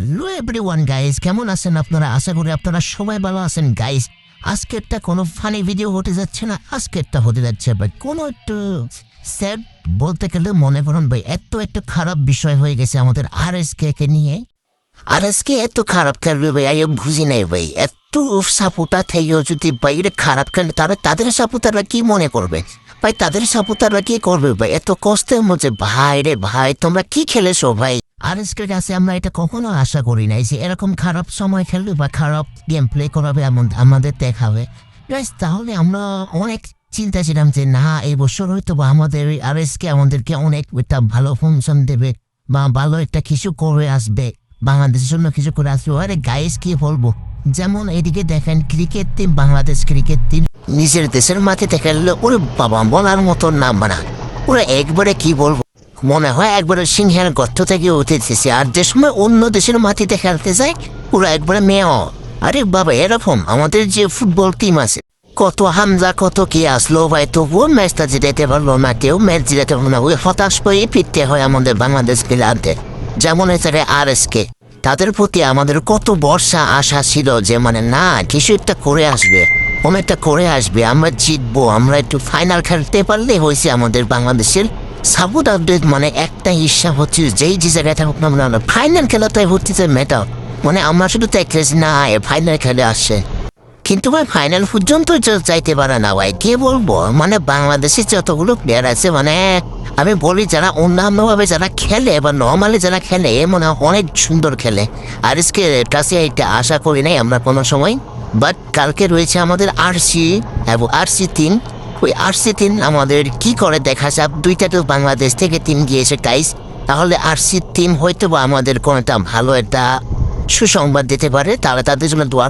Hello everyone guys কেমন আছেন আপনারা? আশা করি আপনারা সবাই ভালো আছেন গাইস আজকেরটা কোনো ফানি ভিডিও হতে যাচ্ছে না। আজকেরটা হতে যাচ্ছে ভাই, কোনো একটু স্যাড বলতে গেলে মনে করুন ভাই, এত একটা খারাপ বিষয় হয়ে গেছে আমাদের আর এস কে কে নিয়ে। আর এস কে এত খারাপ খেলবে ভাই আমি বুঝি নাই ভাই। এত সাপোর্টার থেকেও যদি বাইরে খারাপ খেলে, তাহলে তাদের সাপোর্টাররা কি মনে করবে? ভাই, তাদের সাপোর্টাররা কি করবে ভাই? এত কষ্টের মধ্যে, ভাই রে ভাই, তোমরা কি খেলেছো ভাই? আর এসকের কাছে আমরা এটা কখনো আশা করি নাই যে এরকম খারাপ সময় খেলবে বা খারাপ গেম প্লে করাবে এমন আমাদের দেখাবে তাহলে আমরা অনেক চিন্তা ছিলাম যে না, এই বছর হয়তো বা আমাদের আর এসকে আমাদেরকে অনেক একটা ভালো ফাংশন দেবে বা ভালো একটা কিছু করে আসবে, বাংলাদেশের জন্য কিছু করে আসবে। আরে গাইস কি বলব? যেমন এদিকে দেখেন cricket team Bangladesh cricket team নিজের দেশের মাটিতে খেললে ওরে বাবা, বলার মতো নাম বানা ওরা একবারে কি বলব? মনে হয় একবারে সিংহের গর্ত থেকে উঠেছে আর যে সময় অন্য দেশের মাটিতে খেলতে যায়, ওরা একবারে মেয়। আরে বাবা, এরকম আমাদের যে ফুটবল টিম আছে, কত হামজা, কত কি আসলো ভাই, তবুও ম্যাচটা জিতাইতে পারল না কেউ ম্যাচ জিতাতে পারল না। ওই হতাশ হয়ে ফিরতে হয় আমাদের বাংলাদেশ প্লেয়ারদের যেমন এছাড়া আর এস কে তাদের প্রতি আমাদের কত বর্ষা আশা ছিল যে মানে না, কিছু একটা করে আসবে কোনো একটা করে আসবে, আমরা জিতবো, আমরা একটু ফাইনাল খেলতে পারলে হয়েছে আমাদের বাংলাদেশের সাবুদ আপডেট মানে একটা হিসাব হচ্ছে যেই যে জায়গায় থাকুক না মানে ফাইনাল খেলাটাই হচ্ছে মেটা মানে আমরা শুধু দেখতেছি না ফাইনাল খেলে আসছে। কিন্তু ভাই ফাইনাল পর্যন্ত যাইতে পারে না ভাই, কে বলব? মানে বাংলাদেশে যতগুলো প্লেয়ার আছে মানে আমি বলি যারা অন্যান্যভাবে যারা খেলে বা নর্মালি যারা খেলে মানে অনেক সুন্দর খেলে। আর আজকে কাছে এটা আশা করি নাই আমরা কোনো সময় বাট কালকে রয়েছে আমাদের আরসি এবং আরসি তিন। ওই আরসি তিন আমাদের কি করে দেখা যাক? দুইটা তো বাংলাদেশ থেকে টিম গিয়েছে গাইস তাহলে আরসি টিম হয়তো বা আমাদের কোনোটা ভালো একটা সুসংবাদ দিতে পারে? তারা তাদের জন্য দোয়া